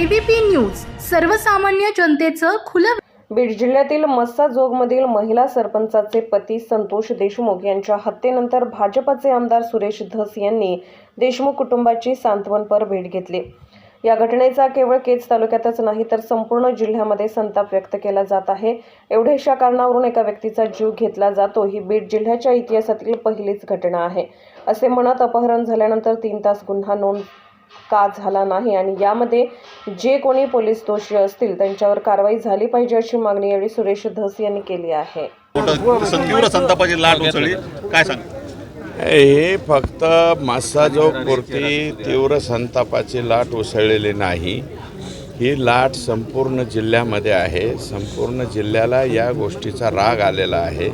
ABP news सर्वसामान्य जनतेचं खुलं बीड जिल्ह्यातील मस्साजोगमधील महिला सरपंचाचे पती संतोष देशमुख यांच्या हत्येनंतर भाजपचे आमदार सुरेश धस यांनी देशमुख कुटुंबाची सांत्वनपर भेट घेतली. या घटनेचा केवळ केज तालुक्यातच नाही तर संपूर्ण जिल्ह्यामध्ये संताप व्यक्त केला जात आहे. एवढ्याशा कारणावरून एका व्यक्तीचा जीव घेतला जातो ही बीड जिल्ह्याच्या इतिहासातील पहिलीच घटना आहे. असे म्हणत अपहरण झाल्यानंतर तीन तास गुन्हा नोंद का झाला नाही आणि यामध्ये जे कोणी पोलीस दोषी असतील त्यांच्यावर कारवाई झाली पाहिजे अशी मागणी यावेळी सुरेश धस यांनी केली आहे. मोठं तीव्र संतापाची लाट उसळली. काय सांग? हे फक्त मासाजोगपुरती तीव्र संतापाची लाट उसळलेली नाही. ही लाट संपूर्ण जिल्ह्यामध्ये आहे. संपूर्ण जिल्ह्याला या गोष्टीचा राग आलेला आहे.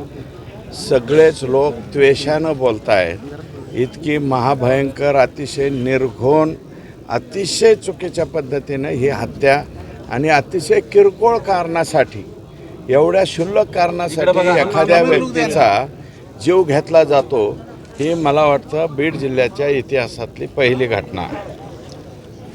सगळेच लोक त्वेषानं बोलत आहेत इतकी महाभयंकर अतिशय निर्घोण अतिशय चुकीच्या पद्धतीनं ही हत्या आणि अतिशय किरकोळ कारणासाठी एवढ्या क्षुल्लक कारणासाठी एखाद्या व्यक्तीचा जीव घेतला जातो ही मला वाटतं बीड जिल्ह्याच्या इतिहासातली पहिली घटना. आहे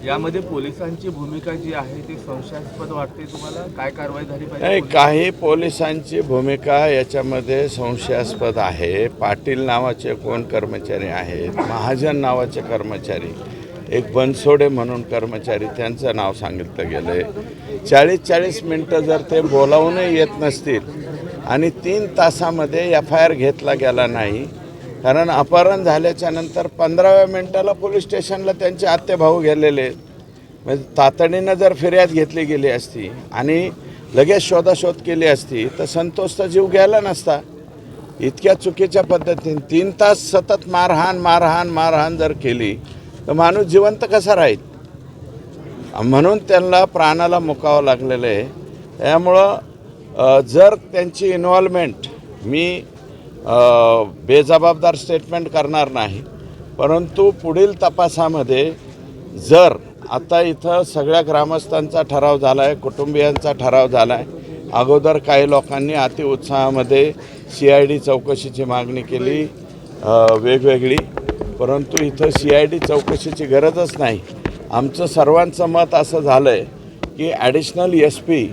यामध्ये पोलिसांची भूमिका जी आहे ती संशयास्पद वाटते तुम्हाला? काय कारवाई झाली नाही पाहिजे काही पोलिसांची भूमिका याच्यामध्ये संशयास्पद आहे. पाटील नावाचे कोण कर्मचारी आहेत? महाजन नावाचे कर्मचारी. एक बनसोडे म्हणून कर्मचारी त्यांचं नाव सांगितलं गेलं आहे चाळीस चाळीस मिनटं जर ते बोलावूनही येत नसतील आणि तीन तासामध्ये एफ आय आर घेतला गेला नाही कारण अपहरण झाल्याच्यानंतर पंधराव्या मिनटाला पोलीस स्टेशनला त्यांचे आत्तेभाऊ गेलेले आहेत. म्हणजे तातडीनं जर फिर्याद घेतली गेली असती आणि लगेच शोधाशोध केली असती तर संतोषचा जीव गेला नसता इतक्या चुकीच्या पद्धतीने तीन तास सतत मारहाण मारहाण मारहाण जर केली तर माणूस जिवंत कसा राहील? म्हणून त्यांना प्राणाला मुकावं लागलेलं आहे. त्यामुळं जर त्यांची इन्व्हॉल्वमेंट मी बेजबाबदार स्टेटमेंट करणार नाही परंतु पुढील तपासामध्ये जर आता इथं सगळ्या ग्रामस्थांचा ठराव झाला आहे कुटुंबियांचा ठराव झाला आहे अगोदर काही लोकांनी अतिउत्साहामध्ये सी आय डी चौकशीची मागणी केली वेगवेगळी. परंतु इथं सी आय डी चौकशीची गरजच नाही. आमचं सर्वांचं मत असं झालं आहे की ॲडिशनल एस पी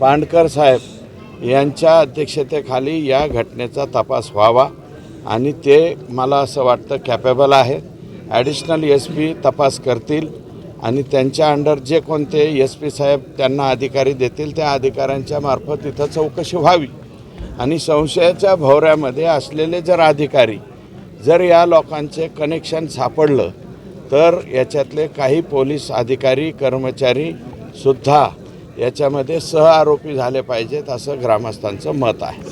पांडकर साहेब यांच्या अध्यक्षतेखाली या घटनेचा तपास व्हावा आणि ते मला असं वाटतं कॅपेबल आहेत. ॲडिशनल एस पी तपास करतील आणि त्यांच्या अंडर जे कोणते एस पी साहेब त्यांना अधिकारी देतील त्या अधिकाऱ्यांच्या मार्फत इथं चौकशी व्हावी. आणि संशयाच्या भोवऱ्यामध्ये असलेले जर अधिकारी जर या लोकांचे कनेक्शन सापडलं तर याच्यातले काही पोलीस अधिकारी कर्मचारी सुद्धा याच्यामध्ये सहआरोपी झाले पाहिजेत असं ग्रामस्थांचं मत आहे.